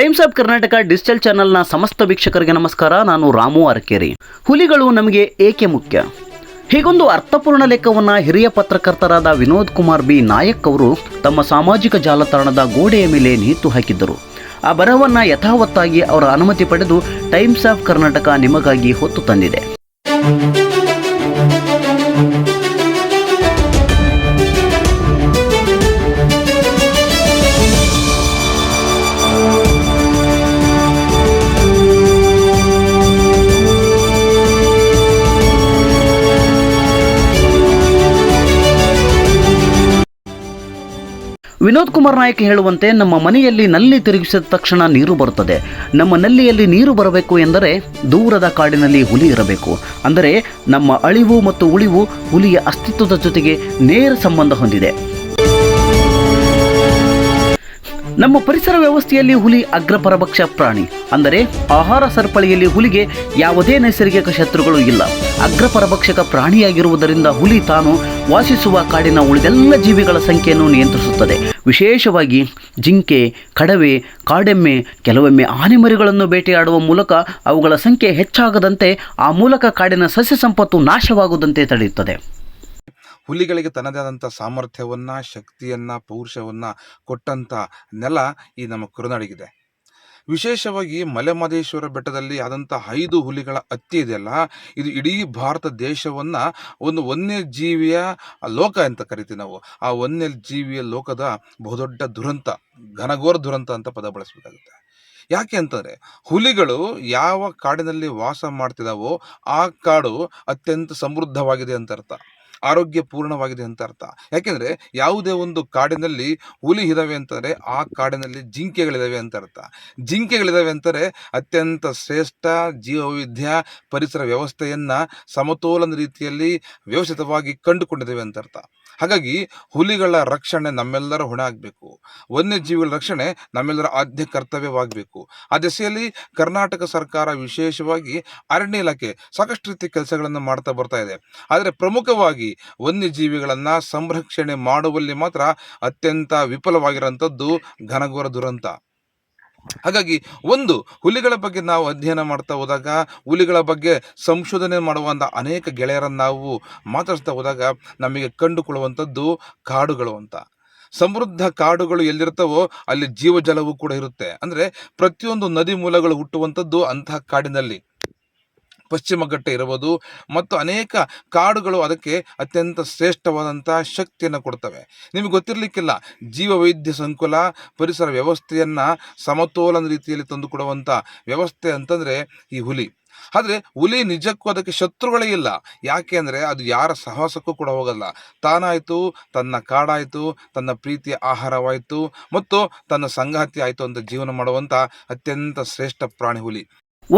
Times of Karnataka digital ಚಾನೆಲ್ನ ಸಮಸ್ತ ವೀಕ್ಷಕರಿಗೆ ನಮಸ್ಕಾರ. ನಾನು ರಾಮು ಅರಕೇರಿ. ಹುಲಿಗಳು ನಮಗೆ ಏಕೆ ಮುಖ್ಯ? ಹೀಗೊಂದು ಅರ್ಥಪೂರ್ಣ ಲೆಕ್ಕವನ್ನು ಹಿರಿಯ ಪತ್ರಕರ್ತರಾದ ವಿನೋದ್ ಕುಮಾರ್ ಬಿ. ನಾಯಕ್ ಅವರು ತಮ್ಮ ಸಾಮಾಜಿಕ ಜಾಲತಾಣದ ಗೋಡೆಯ ಮೇಲೆ ನೇತು ಹಾಕಿದ್ದರು. ಆ ಬರಹವನ್ನು ಯಥಾವತ್ತಾಗಿ ಅವರ ಅನುಮತಿ ಪಡೆದು ಟೈಮ್ಸ್ ಆಫ್ ಕರ್ನಾಟಕ ನಿಮಗಾಗಿ ಹೊತ್ತು ತಂದಿದೆ. ವಿನೋದ್ ಕುಮಾರ್ ನಾಯಕ್ ಹೇಳುವಂತೆ, ನಮ್ಮ ಮನೆಯಲ್ಲಿ ನಲ್ಲಿ ತಿರುಗಿಸಿದ ತಕ್ಷಣ ನೀರು ಬರುತ್ತದೆ. ನಮ್ಮ ನಲ್ಲಿಯಲ್ಲಿ ನೀರು ಬರಬೇಕು ಎಂದರೆ ದೂರದ ಕಾಡಿನಲ್ಲಿ ಹುಲಿ ಇರಬೇಕು. ಅಂದರೆ, ನಮ್ಮ ಅಳಿವು ಮತ್ತು ಉಳಿವು ಹುಲಿಯ ಅಸ್ತಿತ್ವದ ಜೊತೆಗೆ ನೇರ ಸಂಬಂಧ ಹೊಂದಿದೆ. ನಮ್ಮ ಪರಿಸರ ವ್ಯವಸ್ಥೆಯಲ್ಲಿ ಹುಲಿ ಅಗ್ರಪರಭಕ್ಷ ಪ್ರಾಣಿ. ಅಂದರೆ, ಆಹಾರ ಸರಪಳಿಯಲ್ಲಿ ಹುಲಿಗೆ ಯಾವುದೇ ನೈಸರ್ಗಿಕ ಶತ್ರುಗಳು ಇಲ್ಲ. ಅಗ್ರಪರಭಕ್ಷಕ ಪ್ರಾಣಿಯಾಗಿರುವುದರಿಂದ ಹುಲಿ ತಾನು ವಾಸಿಸುವ ಕಾಡಿನ ಉಳಿದೆಲ್ಲ ಜೀವಿಗಳ ಸಂಖ್ಯೆಯನ್ನು ನಿಯಂತ್ರಿಸುತ್ತದೆ. ವಿಶೇಷವಾಗಿ ಜಿಂಕೆ, ಕಡವೆ, ಕಾಡೆಮ್ಮೆ, ಕೆಲವೊಮ್ಮೆ ಆನೆಮರಿಗಳನ್ನು ಬೇಟೆಯಾಡುವ ಮೂಲಕ ಅವುಗಳ ಸಂಖ್ಯೆ ಹೆಚ್ಚಾಗದಂತೆ ಆ ಮೂಲಕ ಕಾಡಿನ ಸಸ್ಯ ಸಂಪತ್ತು ನಾಶವಾಗುವುದಂತೆ ತಡೆಯುತ್ತದೆ. ಹುಲಿಗಳಿಗೆ ತನ್ನದೇ ಆದಂಥ ಸಾಮರ್ಥ್ಯವನ್ನು, ಶಕ್ತಿಯನ್ನು, ಪೌರುಷವನ್ನು ಕೊಟ್ಟಂಥ ನೆಲ ಈ ನಮ್ಮ ಕರುನಾಡಿಗಿದೆ. ವಿಶೇಷವಾಗಿ ಮಲೆಮಹದೇಶ್ವರ ಬೆಟ್ಟದಲ್ಲಿ ಆದಂಥ ಐದು ಹುಲಿಗಳ ಹತ್ಯೆ ಇದೆಯಲ್ಲ, ಇದು ಇಡೀ ಭಾರತ ದೇಶವನ್ನ ಒಂದು ವನ್ಯಜೀವಿಯ ಲೋಕ ಅಂತ ಕರಿತೀವಿ ನಾವು. ಆ ವನ್ಯಜೀವಿಯ ಲೋಕದ ಬಹುದೊಡ್ಡ ದುರಂತ, ಘನಘೋರ ದುರಂತ ಅಂತ ಪದ ಬಳಸಬೇಕಾಗುತ್ತೆ. ಯಾಕೆ ಅಂತಂದ್ರೆ, ಹುಲಿಗಳು ಯಾವ ಕಾಡಿನಲ್ಲಿ ವಾಸ ಮಾಡ್ತಿದಾವೋ ಆ ಕಾಡು ಅತ್ಯಂತ ಸಮೃದ್ಧವಾಗಿದೆ ಅಂತ ಅರ್ಥ. ಆರೋಗ್ಯ ಪೂರ್ಣವಾಗಿದೆ ಅಂತ ಅರ್ಥ. ಯಾಕೆಂದ್ರೆ ಯಾವುದೇ ಒಂದು ಕಾಡಿನಲ್ಲಿ ಹುಲಿ ಇದಾವೆ ಅಂತಂದ್ರೆ ಆ ಕಾಡಿನಲ್ಲಿ ಜಿಂಕೆಗಳಿದಾವೆ ಅಂತ ಅರ್ಥ. ಜಿಂಕೆಗಳಿದಾವೆ ಅಂತಾರೆ ಅತ್ಯಂತ ಶ್ರೇಷ್ಠ ಜೀವವೈವಿಧ್ಯ ಪರಿಸರ ವ್ಯವಸ್ಥೆಯನ್ನ ಸಮತೋಲನ ರೀತಿಯಲ್ಲಿ ವ್ಯವಸ್ಥಿತವಾಗಿ ಕಂಡುಕೊಂಡಿದ್ದೇವೆ ಅಂತ ಅರ್ಥ. ಹಾಗಾಗಿ ಹುಲಿಗಳ ರಕ್ಷಣೆ ನಮ್ಮೆಲ್ಲರ ಹೊಣೆ ಆಗಬೇಕು. ವನ್ಯಜೀವಿಗಳ ರಕ್ಷಣೆ ನಮ್ಮೆಲ್ಲರ ಆದ್ಯ ಕರ್ತವ್ಯವಾಗಬೇಕು. ಆ ದಿಸೆಯಲ್ಲಿ ಕರ್ನಾಟಕ ಸರ್ಕಾರ ವಿಶೇಷವಾಗಿ ಅರಣ್ಯ ಇಲಾಖೆ ಸಾಕಷ್ಟು ರೀತಿಯ ಕೆಲಸಗಳನ್ನು ಮಾಡ್ತಾ ಬರ್ತಾ ಇದೆ. ಆದರೆ ಪ್ರಮುಖವಾಗಿ ವನ್ಯಜೀವಿಗಳನ್ನ ಸಂರಕ್ಷಣೆ ಮಾಡುವಲ್ಲಿ ಮಾತ್ರ ಅತ್ಯಂತ ವಿಫಲವಾಗಿರುವಂಥದ್ದು ಘನಘೋರ ದುರಂತ. ಹಾಗಾಗಿ ಒಂದು, ಹುಲಿಗಳ ಬಗ್ಗೆ ನಾವು ಅಧ್ಯಯನ ಮಾಡ್ತಾ ಹೋದಾಗ, ಹುಲಿಗಳ ಬಗ್ಗೆ ಸಂಶೋಧನೆ ಮಾಡುವಂಥ ಅನೇಕ ಗೆಳೆಯರನ್ನು ನಾವು ಮಾತಾಡ್ತಾ ಹೋದಾಗ ನಮಗೆ ಕಂಡುಕೊಳ್ಳುವಂಥದ್ದು ಕಾಡುಗಳು ಅಂತ. ಸಮೃದ್ಧ ಕಾಡುಗಳು ಎಲ್ಲಿರ್ತವೋ ಅಲ್ಲಿ ಜೀವಜಲವೂ ಕೂಡ ಇರುತ್ತೆ. ಅಂದ್ರೆ ಪ್ರತಿಯೊಂದು ನದಿ ಮೂಲಗಳು ಹುಟ್ಟುವಂಥದ್ದು ಅಂತಹ ಕಾಡಿನಲ್ಲಿ. ಪಶ್ಚಿಮ ಘಟ್ಟ ಇರಬಹುದು ಮತ್ತು ಅನೇಕ ಕಾಡುಗಳು ಅದಕ್ಕೆ ಅತ್ಯಂತ ಶ್ರೇಷ್ಠವಾದಂತಹ ಶಕ್ತಿಯನ್ನು ಕೊಡ್ತವೆ. ನಿಮಗೆ ಗೊತ್ತಿರಲಿಕ್ಕಿಲ್ಲ ಜೀವ ವೈದ್ಯ ಸಂಕುಲ, ಪರಿಸರ ವ್ಯವಸ್ಥೆಯನ್ನ ಸಮತೋಲನ ರೀತಿಯಲ್ಲಿ ತಂದುಕೊಡುವಂಥ ವ್ಯವಸ್ಥೆ ಅಂತಂದ್ರೆ ಈ ಹುಲಿ. ಆದರೆ ಹುಲಿ ನಿಜಕ್ಕೂ ಅದಕ್ಕೆ ಶತ್ರುಗಳೇ ಇಲ್ಲ. ಯಾಕೆ ಅಂದರೆ ಅದು ಯಾರ ಸಾಹಸಕ್ಕೂ ಕೂಡ ಹೋಗಲ್ಲ. ತಾನಾಯಿತು, ತನ್ನ ಕಾಡಾಯಿತು, ತನ್ನ ಪ್ರೀತಿಯ ಆಹಾರವಾಯಿತು ಮತ್ತು ತನ್ನ ಸಂಗಾತಿ ಆಯಿತು ಅಂತ ಜೀವನ ಮಾಡುವಂಥ ಅತ್ಯಂತ ಶ್ರೇಷ್ಠ ಪ್ರಾಣಿ ಹುಲಿ.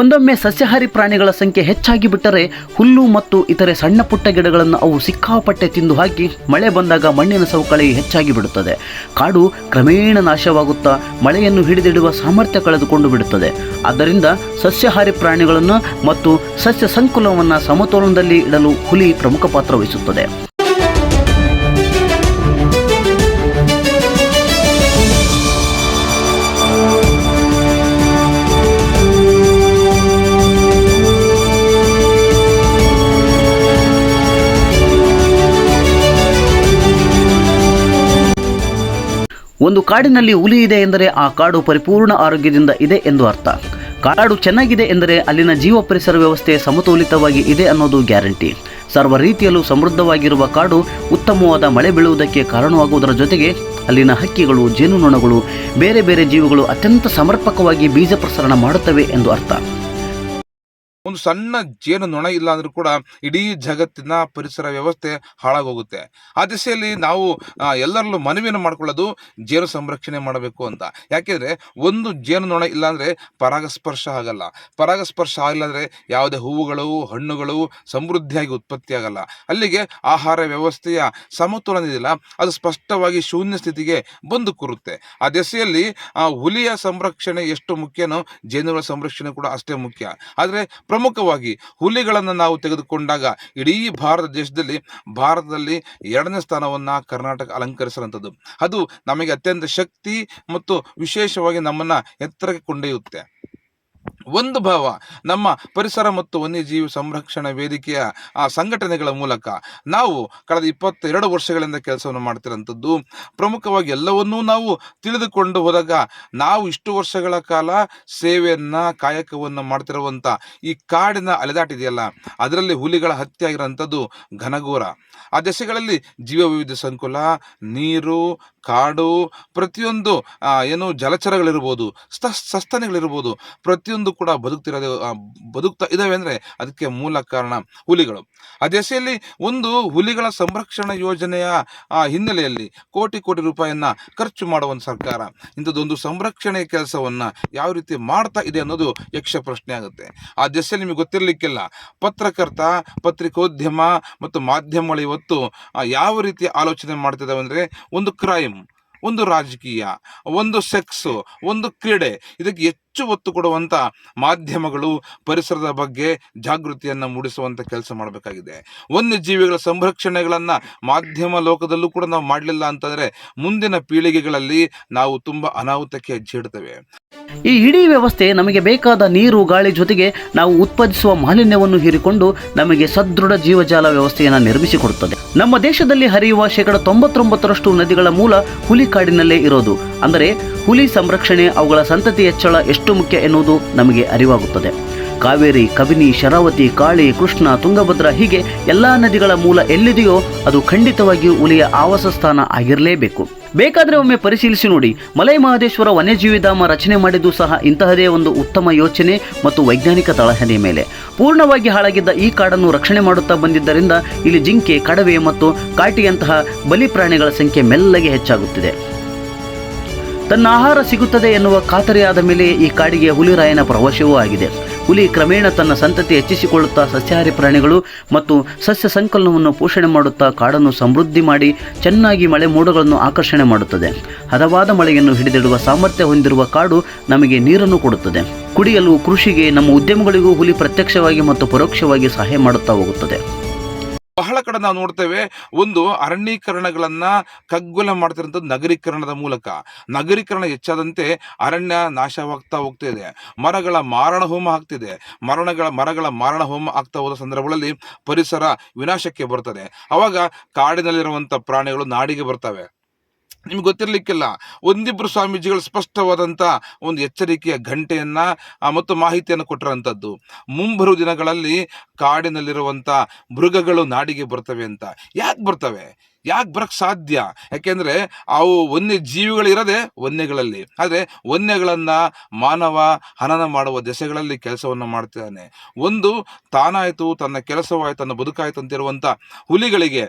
ಒಂದೊಮ್ಮೆ ಸಸ್ಯಾಹಾರಿ ಪ್ರಾಣಿಗಳ ಸಂಖ್ಯೆ ಹೆಚ್ಚಾಗಿ ಬಿಟ್ಟರೆ ಹುಲ್ಲು ಮತ್ತು ಇತರೆ ಸಣ್ಣ ಪುಟ್ಟ ಗಿಡಗಳನ್ನು ಅವು ಸಿಕ್ಕಾಪಟ್ಟೆ ತಿಂದು ಹಾಕಿ ಮಳೆ ಬಂದಾಗ ಮಣ್ಣಿನ ಸವಕಳಿ ಹೆಚ್ಚಾಗಿ ಬಿಡುತ್ತದೆ. ಕಾಡು ಕ್ರಮೇಣ ನಾಶವಾಗುತ್ತಾ ಮಳೆಯನ್ನು ಹಿಡಿದಿಡುವ ಸಾಮರ್ಥ್ಯ ಕಳೆದುಕೊಂಡು ಬಿಡುತ್ತದೆ. ಆದ್ದರಿಂದ ಸಸ್ಯಾಹಾರಿ ಪ್ರಾಣಿಗಳನ್ನು ಮತ್ತು ಸಸ್ಯ ಸಂಕುಲವನ್ನು ಸಮತೋಲನದಲ್ಲಿ ಇಡಲು ಹುಲಿ ಪ್ರಮುಖ ಪಾತ್ರ ವಹಿಸುತ್ತದೆ. ಒಂದು ಕಾಡಿನಲ್ಲಿ ಹುಲಿ ಇದೆ ಎಂದರೆ ಆ ಕಾಡು ಪರಿಪೂರ್ಣ ಆರೋಗ್ಯದಿಂದ ಇದೆ ಎಂದು ಅರ್ಥ. ಕಾಡು ಚೆನ್ನಾಗಿದೆ ಎಂದರೆ ಅಲ್ಲಿನ ಜೀವ ಪರಿಸರ ವ್ಯವಸ್ಥೆ ಸಮತೋಲಿತವಾಗಿ ಇದೆ ಅನ್ನೋದು ಗ್ಯಾರಂಟಿ. ಸರ್ವ ರೀತಿಯಲ್ಲೂ ಸಮೃದ್ಧವಾಗಿರುವ ಕಾಡು ಉತ್ತಮವಾದ ಮಳೆ ಬೀಳುವುದಕ್ಕೆ ಕಾರಣವಾಗುವುದರ ಜೊತೆಗೆ ಅಲ್ಲಿನ ಹಕ್ಕಿಗಳು ಜೇನುನೊಣಗಳು ಬೇರೆ ಬೇರೆ ಜೀವಿಗಳು ಅತ್ಯಂತ ಸಮರ್ಪಕವಾಗಿ ಬೀಜ ಪ್ರಸರಣ ಮಾಡುತ್ತವೆ ಎಂದು ಅರ್ಥ. ಒಂದು ಸಣ್ಣ ಜೇನು ನೊಣ ಇಲ್ಲ ಅಂದ್ರೂ ಕೂಡ ಇಡೀ ಜಗತ್ತಿನ ಪರಿಸರ ವ್ಯವಸ್ಥೆ ಹಾಳಾಗೋಗುತ್ತೆ. ಆ ದಿಸೆಯಲ್ಲಿ ನಾವು ಎಲ್ಲರಲ್ಲೂ ಮನವಿಯನ್ನು ಮಾಡ್ಕೊಳ್ಳೋದು ಜೇನು ಸಂರಕ್ಷಣೆ ಮಾಡಬೇಕು ಅಂತ. ಯಾಕೆಂದ್ರೆ ಒಂದು ಜೇನು ನೊಣ ಇಲ್ಲ ಅಂದ್ರೆ ಪರಾಗಸ್ಪರ್ಶ ಆಗಲ್ಲ. ಪರಾಗಸ್ಪರ್ಶ ಆಗಿಲ್ಲ ಅಂದ್ರೆ ಯಾವುದೇ ಹೂವುಗಳು, ಹಣ್ಣುಗಳು ಸಮೃದ್ಧಿಯಾಗಿ ಉತ್ಪತ್ತಿ ಆಗಲ್ಲ. ಅಲ್ಲಿಗೆ ಆಹಾರ ವ್ಯವಸ್ಥೆಯ ಸಮತೋಲನ ಇದೆಯಲ್ಲ ಅದು ಸ್ಪಷ್ಟವಾಗಿ ಶೂನ್ಯ ಸ್ಥಿತಿಗೆ ಬಂದು ಕೂರುತ್ತೆ. ಆ ದೆಸೆಯಲ್ಲಿ, ಆ ಹುಲಿಯ ಸಂರಕ್ಷಣೆ ಎಷ್ಟು ಮುಖ್ಯನೋ ಜೇನುಗಳ ಸಂರಕ್ಷಣೆ ಕೂಡ ಅಷ್ಟೇ ಮುಖ್ಯ. ಆದರೆ ಪ್ರಮುಖವಾಗಿ ಹುಲಿಗಳನ್ನು ನಾವು ತೆಗೆದುಕೊಂಡಾಗ ಇಡೀ ಭಾರತ ದೇಶದಲ್ಲಿ ಭಾರತದಲ್ಲಿ ಎರಡನೇ ಸ್ಥಾನವನ್ನು ಕರ್ನಾಟಕ ಅಲಂಕರಿಸಿರುವಂಥದ್ದು. ಅದು ನಮಗೆ ಅತ್ಯಂತ ಶಕ್ತಿ ಮತ್ತು ವಿಶೇಷವಾಗಿ ನಮ್ಮನ್ನು ಎತ್ತರಕ್ಕೆ ಕೊಂಡೊಯ್ಯುತ್ತೆ. ಒಂದು ಭಾವ, ನಮ್ಮ ಪರಿಸರ ಮತ್ತು ವನ್ಯಜೀವಿ ಸಂರಕ್ಷಣಾ ವೇದಿಕೆಯ, ಆ, ಸಂಘಟನೆಗಳ ಮೂಲಕ ನಾವು ಕಳೆದ ಇಪ್ಪತ್ತೆರಡು ವರ್ಷಗಳಿಂದ ಕೆಲಸವನ್ನು ಮಾಡ್ತಿರೋಂಥದ್ದು. ಪ್ರಮುಖವಾಗಿ ಎಲ್ಲವನ್ನೂ ನಾವು ತಿಳಿದುಕೊಂಡು ಹೋದಾಗ ನಾವು ಇಷ್ಟು ವರ್ಷಗಳ ಕಾಲ ಸೇವೆಯನ್ನು, ಕಾಯಕವನ್ನು ಮಾಡ್ತಿರುವಂಥ ಈ ಕಾಡಿನ ಅಲೆದಾಟಿದೆಯಲ್ಲ, ಅದರಲ್ಲಿ ಹುಲಿಗಳ ಹತ್ಯೆ ಆಗಿರೋಂಥದ್ದು ಘನಘೋರ. ಆ ದೆಸೆಗಳಲ್ಲಿ ಜೀವ ವೈವಿಧ್ಯ ಸಂಕುಲ, ನೀರು, ಕಾಡು, ಪ್ರತಿಯೊಂದು ಏನು ಜಲಚರಗಳಿರ್ಬೋದು ಸ್ತ ಸಸ್ತನಿಗಳಿರ್ಬೋದು, ಪ್ರತಿಯೊಂದು ಕೂಡ ಬದುಕ್ತಿರೋದು ಬದುಕ್ತಾ ಇದ್ದಾವೆ ಅಂದರೆ ಅದಕ್ಕೆ ಮೂಲ ಕಾರಣ ಹುಲಿಗಳು. ಆ ದೆಸೆಯಲ್ಲಿ ಒಂದು ಹುಲಿಗಳ ಸಂರಕ್ಷಣಾ ಯೋಜನೆಯ ಹಿನ್ನೆಲೆಯಲ್ಲಿ ಕೋಟಿ ಕೋಟಿ ರೂಪಾಯಿಯನ್ನು ಖರ್ಚು ಮಾಡುವ ಸರ್ಕಾರ. ಇಂಥದ್ದೊಂದು ಸಂರಕ್ಷಣೆ ಕೆಲಸವನ್ನ ಯಾವ ರೀತಿ ಮಾಡ್ತಾ ಇದೆ ಅನ್ನೋದು ಯಕ್ಷ ಪ್ರಶ್ನೆ ಆಗುತ್ತೆ. ಆ ದೆಸೆಯಲ್ಲಿ ನಿಮಗೆ ಗೊತ್ತಿರಲಿಕ್ಕಿಲ್ಲ. ಪತ್ರಕರ್ತ, ಪತ್ರಿಕೋದ್ಯಮ ಮತ್ತು ಮಾಧ್ಯಮಗಳು ಇವತ್ತು ಯಾವ ರೀತಿ ಆಲೋಚನೆ ಮಾಡ್ತಿದ್ದಾವೆ ಅಂದರೆ ಒಂದು ಕ್ರೈಮ್, ಒಂದು ರಾಜಕೀಯ, ಒಂದು ಸೆಕ್ಸು, ಒಂದು ಕ್ರೀಡೆ. ಇದಕ್ಕೆ ಹೆಚ್ಚು ಒತ್ತು ಕೊಡುವಂಥ ಮಾಧ್ಯಮಗಳು ಪರಿಸರದ ಬಗ್ಗೆ ಜಾಗೃತಿಯನ್ನು ಮೂಡಿಸುವಂಥ ಕೆಲಸ ಮಾಡಬೇಕಾಗಿದೆ. ವನ್ಯಜೀವಿಗಳ ಸಂರಕ್ಷಣೆಗಳನ್ನು ಮಾಧ್ಯಮ ಲೋಕದಲ್ಲೂ ಕೂಡ ನಾವು ಮಾಡಲಿಲ್ಲ ಅಂತಂದರೆ ಮುಂದಿನ ಪೀಳಿಗೆಗಳಲ್ಲಿ ನಾವು ತುಂಬ ಅನಾಹುತಕ್ಕೆ ಹೆಜ್ಜೆ ಈ ಇಡೀ ವ್ಯವಸ್ಥೆ ನಮಗೆ ಬೇಕಾದ ನೀರು, ಗಾಳಿ ಜೊತೆಗೆ ನಾವು ಉತ್ಪಾದಿಸುವ ಮಾಲಿನ್ಯವನ್ನು ಹೀರಿಕೊಂಡು ನಮಗೆ ಸದೃಢ ಜೀವಜಾಲ ವ್ಯವಸ್ಥೆಯನ್ನು ನಿರ್ಮಿಸಿಕೊಡುತ್ತದೆ. ನಮ್ಮ ದೇಶದಲ್ಲಿ ಹರಿಯುವ ಶೇಕಡ ತೊಂಬತ್ತೊಂಬತ್ತರಷ್ಟು ನದಿಗಳ ಮೂಲ ಹುಲಿ ಕಾಡಿನಲ್ಲೇ ಇರೋದು. ಅಂದರೆ ಹುಲಿ ಸಂರಕ್ಷಣೆ, ಅವುಗಳ ಸಂತತಿ ಹೆಚ್ಚಳ ಎಷ್ಟು ಮುಖ್ಯ ಎನ್ನುವುದು ನಮಗೆ ಅರಿವಾಗುತ್ತದೆ. ಕಾವೇರಿ ಕಬಿನಿ ಶರಾವತಿ, ಕಾಳಿ, ಕೃಷ್ಣ, ತುಂಗಭದ್ರಾ ಹೀಗೆ ಎಲ್ಲ ನದಿಗಳ ಮೂಲ ಎಲ್ಲಿದೆಯೋ ಅದು ಖಂಡಿತವಾಗಿಯೂ ಹುಲಿಯ ಆವಾಸ ಸ್ಥಾನ ಆಗಿರಲೇಬೇಕು. ಬೇಕಾದರೆ ಒಮ್ಮೆ ಪರಿಶೀಲಿಸಿ ನೋಡಿ. ಮಲೈ ಮಹದೇಶ್ವರ ವನ್ಯಜೀವಿಧಾಮ ರಚನೆ ಮಾಡಿದ್ದು ಸಹ ಇಂತಹದೇ ಒಂದು ಉತ್ತಮ ಯೋಚನೆ ಮತ್ತು ವೈಜ್ಞಾನಿಕ ತಳಹದಿಯ ಮೇಲೆ. ಪೂರ್ಣವಾಗಿ ಹಾಳಾಗಿದ್ದ ಈ ಕಾಡನ್ನು ರಕ್ಷಣೆ ಮಾಡುತ್ತಾ ಬಂದಿದ್ದರಿಂದ ಇಲ್ಲಿ ಜಿಂಕೆ, ಕಡವೆ ಮತ್ತು ಕಾಟಿಯಂತಹ ಬಲಿ ಪ್ರಾಣಿಗಳ ಸಂಖ್ಯೆ ಮೆಲ್ಲಗೆ ಹೆಚ್ಚಾಗುತ್ತಿದೆ. ತನ್ನ ಆಹಾರ ಸಿಗುತ್ತದೆ ಎನ್ನುವ ಖಾತರಿಯಾದ ಮೇಲೆ ಈ ಕಾಡಿಗೆ ಹುಲಿರಾಯನ ಪ್ರವಾಸವೂ ಆಗಿದೆ. ಹುಲಿ ಕ್ರಮೇಣ ತನ್ನ ಸಂತತಿ ಹೆಚ್ಚಿಸಿಕೊಳ್ಳುತ್ತಾ ಸಸ್ಯಾಹಾರಿ ಪ್ರಾಣಿಗಳು ಮತ್ತು ಸಸ್ಯ ಸಂಕಲನವನ್ನು ಪೋಷಣೆ ಮಾಡುತ್ತಾ ಕಾಡನ್ನು ಸಮೃದ್ಧಿ ಮಾಡಿ ಚೆನ್ನಾಗಿ ಮಳೆ ಮೋಡಗಳನ್ನು ಆಕರ್ಷಣೆ ಮಾಡುತ್ತದೆ. ಹದವಾದ ಮಳೆಯನ್ನು ಹಿಡಿದಿಡುವ ಸಾಮರ್ಥ್ಯ ಹೊಂದಿರುವ ಕಾಡು ನಮಗೆ ನೀರನ್ನು ಕೊಡುತ್ತದೆ. ಕುಡಿಯಲು, ಕೃಷಿಗೆ, ನಮ್ಮ ಉದ್ಯಮಗಳಿಗೂ ಹುಲಿ ಪ್ರತ್ಯಕ್ಷವಾಗಿ ಮತ್ತು ಪರೋಕ್ಷವಾಗಿ ಸಹಾಯ ಮಾಡುತ್ತಾ ಹೋಗುತ್ತದೆ. ಬಹಳ ಕಡೆ ನಾವು ನೋಡ್ತೇವೆ ಒಂದು ಅರಣ್ಯೀಕರಣಗಳನ್ನ ಕಗ್ಗುಲ ಮಾಡ್ತಿರೋಂಥದ್ದು ನಗರೀಕರಣದ ಮೂಲಕ. ನಗರೀಕರಣ ಹೆಚ್ಚಾದಂತೆ ಅರಣ್ಯ ನಾಶವಾಗ್ತಾ ಹೋಗ್ತಾ ಇದೆ. ಮರಗಳ ಮಾರಣ ಹೋಮ ಆಗ್ತಿದೆ. ಮರಣಗಳ, ಮರಗಳ ಮಾರಣ ಹೋಮ ಆಗ್ತಾ ಹೋದ ಸಂದರ್ಭಗಳಲ್ಲಿ ಪರಿಸರ ವಿನಾಶಕ್ಕೆ ಬರ್ತದೆ. ಅವಾಗ ಕಾಡಿನಲ್ಲಿರುವಂಥ ಪ್ರಾಣಿಗಳು ನಾಡಿಗೆ ಬರ್ತವೆ. ನಿಮ್ಗೆ ಗೊತ್ತಿರಲಿಕ್ಕಿಲ್ಲ. ಒಂದಿಬ್ಬರು ಸ್ವಾಮೀಜಿಗಳು ಸ್ಪಷ್ಟವಾದಂಥ ಒಂದು ಎಚ್ಚರಿಕೆಯ ಘಂಟೆಯನ್ನು ಮತ್ತು ಮಾಹಿತಿಯನ್ನು ಕೊಟ್ಟಿರೋಂಥದ್ದು ಮುಂಬರುವ ದಿನಗಳಲ್ಲಿ ಕಾಡಿನಲ್ಲಿರುವಂಥ ಮೃಗಗಳು ನಾಡಿಗೆ ಬರ್ತವೆ ಅಂತ. ಯಾಕೆ ಬರ್ತವೆ? ಯಾಕೆ ಬರಕ್ ಸಾಧ್ಯ? ಯಾಕೆಂದ್ರೆ ಅವು ವನ್ಯ ಜೀವಿಗಳಿರದೆ ವನ್ಯಗಳಲ್ಲಿ. ಆದರೆ ವನ್ಯಗಳನ್ನು ಮಾನವ ಹನನ ಮಾಡುವ ದೆಸೆಗಳಲ್ಲಿ ಕೆಲಸವನ್ನು ಮಾಡ್ತಿದ್ದಾನೆ. ಒಂದು ತಾನಾಯಿತು, ತನ್ನ ಕೆಲಸವಾಯಿತು, ತನ್ನ ಬದುಕಾಯ್ತು ಅಂತಿರುವಂಥ ಹುಲಿಗಳಿಗೆ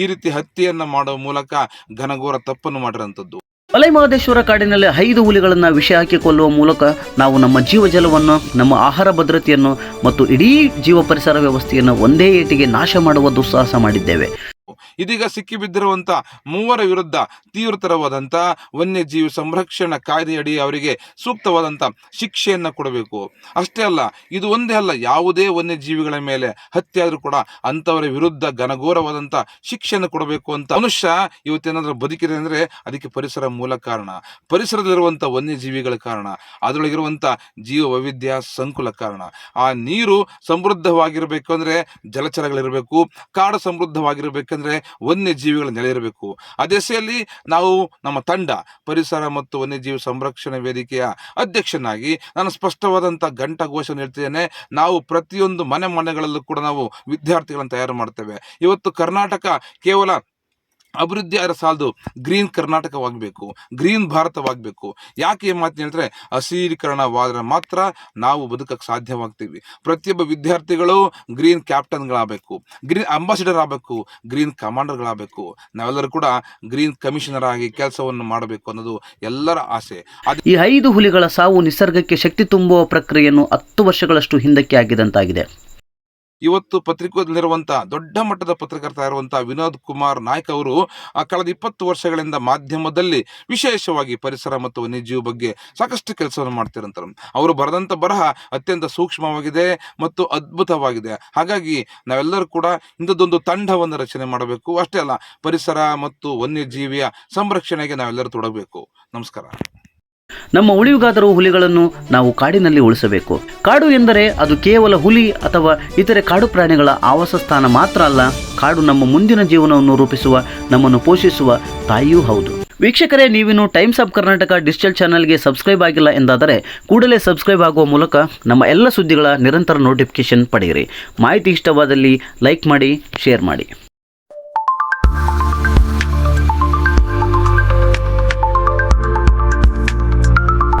ಈ ರೀತಿ ಹತ್ಯೆಯನ್ನು ಮಾಡುವ ಮೂಲಕ ಘನಘೋರ ತಪ್ಪನ್ನು ಮಾಡಿರೋಂಥದ್ದು ಮಲೈಮಹದೇಶ್ವರ ಕಾಡಿನಲ್ಲಿ ಐದು ಹುಲಿಗಳನ್ನು ವಿಷ ಹಾಕಿ ಕೊಲ್ಲುವ ಮೂಲಕ ನಾವು ನಮ್ಮ ಜೀವಜಲವನ್ನು, ನಮ್ಮ ಆಹಾರ ಭದ್ರತೆಯನ್ನು ಮತ್ತು ಇಡೀ ಜೀವ ಪರಿಸರ ವ್ಯವಸ್ಥೆಯನ್ನು ಒಂದೇ ಏಟಿಗೆ ನಾಶ ಮಾಡುವ ದುಸ್ಸಾಹಸ ಮಾಡಿದ್ದೇವೆ. ಇದೀಗ ಸಿಕ್ಕಿಬಿದ್ದಿರುವಂತ ಮೂವರ ವಿರುದ್ಧ ತೀವ್ರತರವಾದಂಥ ವನ್ಯಜೀವಿ ಸಂರಕ್ಷಣಾ ಕಾಯ್ದೆಯಡಿ ಅವರಿಗೆ ಸೂಕ್ತವಾದಂತ ಶಿಕ್ಷೆಯನ್ನ ಕೊಡಬೇಕು. ಅಷ್ಟೇ ಅಲ್ಲ, ಇದು ಒಂದೇ ಅಲ್ಲ, ಯಾವುದೇ ವನ್ಯಜೀವಿಗಳ ಮೇಲೆ ಹತ್ಯೆ ಆದ್ರೂ ಕೂಡ ಅಂತವರ ವಿರುದ್ಧ ಘನಘೋರವಾದಂತ ಶಿಕ್ಷೆಯನ್ನು ಕೊಡಬೇಕು ಅಂತ ಮನುಷ್ಯ ಇವತ್ತೇನಾದ್ರೂ ಬದುಕಿದೆ ಅಂದ್ರೆ ಅದಕ್ಕೆ ಪರಿಸರ ಮೂಲ ಕಾರಣ. ಪರಿಸರದಲ್ಲಿರುವಂತ ವನ್ಯಜೀವಿಗಳ ಕಾರಣ, ಅದರೊಳಗಿರುವಂತ ಜೀವ ವೈವಿಧ್ಯ ಸಂಕುಲ ಕಾರಣ. ಆ ನೀರು ಸಮೃದ್ಧವಾಗಿರಬೇಕು ಅಂದ್ರೆ ಜಲಚರಗಳಿರಬೇಕು, ಕಾಡು ಸಮೃದ್ಧವಾಗಿರಬೇಕಂದ್ರೆ ವನ್ಯಜೀವಿಗಳ ನೆಲೆ ಇರಬೇಕು ಆ ದೆಸೆಯಲ್ಲಿ ನಾವು ನಮ್ಮ ತಂಡ, ಪರಿಸರ ಮತ್ತು ವನ್ಯಜೀವಿ ಸಂರಕ್ಷಣೆ ವೇದಿಕೆಯ ಅಧ್ಯಕ್ಷನಾಗಿ ನಾನು ಸ್ಪಷ್ಟವಾದಂಥ ಘೋಷಣೆ ಹೇಳ್ತಿದ್ದೇನೆ. ನಾವು ಪ್ರತಿಯೊಂದು ಮನೆ ಮನೆಗಳಲ್ಲೂ ಕೂಡ ನಾವು ವಿದ್ಯಾರ್ಥಿಗಳನ್ನು ತಯಾರು ಮಾಡ್ತೇವೆ. ಇವತ್ತು ಕರ್ನಾಟಕ ಕೇವಲ ಅಭಿವೃದ್ಧಿ ಆದ್ರೆ ಸಾಲದು ಗ್ರೀನ್ ಕರ್ನಾಟಕವಾಗಬೇಕು, ಗ್ರೀನ್ ಭಾರತವಾಗಬೇಕು. ಯಾಕೆ ಈ ಮಾತು ಹೇಳಿದ್ರೆ ಹಸೀಕರಣವಾದ್ರೆ ಮಾತ್ರ ನಾವು ಬದುಕಕ್ಕೆ ಸಾಧ್ಯವಾಗ್ತೀವಿ. ಪ್ರತಿಯೊಬ್ಬ ವಿದ್ಯಾರ್ಥಿಗಳು ಗ್ರೀನ್ ಕ್ಯಾಪ್ಟನ್ಗಳಾಗಬೇಕು, ಗ್ರೀನ್ ಅಂಬಾಸಿಡರ್ ಆಗಬೇಕು, ಗ್ರೀನ್ ಕಮಾಂಡರ್ಗಳಾಗಬೇಕು. ನಾವೆಲ್ಲರೂ ಕೂಡ ಗ್ರೀನ್ ಕಮಿಷನರ್ ಆಗಿ ಕೆಲಸವನ್ನು ಮಾಡಬೇಕು ಅನ್ನೋದು ಎಲ್ಲರ ಆಸೆ. ಈ ಐದು ಹುಲಿಗಳ ಸಾವು ನಿಸರ್ಗಕ್ಕೆ ಶಕ್ತಿ ತುಂಬುವ ಪ್ರಕ್ರಿಯೆಯನ್ನು ಹತ್ತು ವರ್ಷಗಳಷ್ಟು ಹಿಂದಕ್ಕೆ ಆಗಿದಂತಾಗಿದೆ. ಇವತ್ತು ಪತ್ರಿಕೋದಲ್ಲಿರುವಂತಹ ದೊಡ್ಡ ಮಟ್ಟದ ಪತ್ರಕರ್ತ ಇರುವಂತಹ ವಿನೋದ್ ಕುಮಾರ್ ನಾಯ್ಕ್ ಅವರು ಕಳೆದ ಇಪ್ಪತ್ತು ವರ್ಷಗಳಿಂದ ಮಾಧ್ಯಮದಲ್ಲಿ ವಿಶೇಷವಾಗಿ ಪರಿಸರ ಮತ್ತು ವನ್ಯಜೀವಿ ಬಗ್ಗೆ ಸಾಕಷ್ಟು ಕೆಲಸವನ್ನು ಮಾಡ್ತಿರಂತಾರೆ ಅವರು ಬರೆದಂಥ ಬರಹ ಅತ್ಯಂತ ಸೂಕ್ಷ್ಮವಾಗಿದೆ ಮತ್ತು ಅದ್ಭುತವಾಗಿದೆ. ಹಾಗಾಗಿ ನಾವೆಲ್ಲರೂ ಕೂಡ ಇಂಥದ್ದೊಂದು ತಂಡವನ್ನು ರಚನೆ ಮಾಡಬೇಕು. ಅಷ್ಟೇ ಅಲ್ಲ, ಪರಿಸರ ಮತ್ತು ವನ್ಯಜೀವಿಯ ಸಂರಕ್ಷಣೆಗೆ ನಾವೆಲ್ಲರೂ ತೊಡಗಬೇಕು. ನಮಸ್ಕಾರ. ನಮ್ಮ ಉಳಿವಿಗಾದರೂ ಹುಲಿಗಳನ್ನು ನಾವು ಕಾಡಿನಲ್ಲಿ ಉಳಿಸಬೇಕು. ಕಾಡು ಎಂದರೆ ಅದು ಕೇವಲ ಹುಲಿ ಅಥವಾ ಇತರೆ ಕಾಡು ಪ್ರಾಣಿಗಳ ಆವಾಸ ಸ್ಥಾನ ಮಾತ್ರ ಅಲ್ಲ, ಕಾಡು ನಮ್ಮ ಮುಂದಿನ ಜೀವನವನ್ನು ರೂಪಿಸುವ, ನಮ್ಮನ್ನು ಪೋಷಿಸುವ ತಾಯಿಯೂ ಹೌದು. ವೀಕ್ಷಕರೇ, ನೀವಿನ್ನು ಟೈಮ್ಸ್ ಆಫ್ ಕರ್ನಾಟಕ ಡಿಜಿಟಲ್ ಚಾನಲ್ಗೆ ಸಬ್ಸ್ಕ್ರೈಬ್ ಆಗಿಲ್ಲ ಎಂದಾದರೆ ಕೂಡಲೇ ಸಬ್ಸ್ಕ್ರೈಬ್ ಆಗುವ ಮೂಲಕ ನಮ್ಮ ಎಲ್ಲ ಸುದ್ದಿಗಳ ನಿರಂತರ ನೋಟಿಫಿಕೇಶನ್ ಪಡೆಯಿರಿ. ಮಾಹಿತಿ ಇಷ್ಟವಾದಲ್ಲಿ ಲೈಕ್ ಮಾಡಿ, ಶೇರ್ ಮಾಡಿ.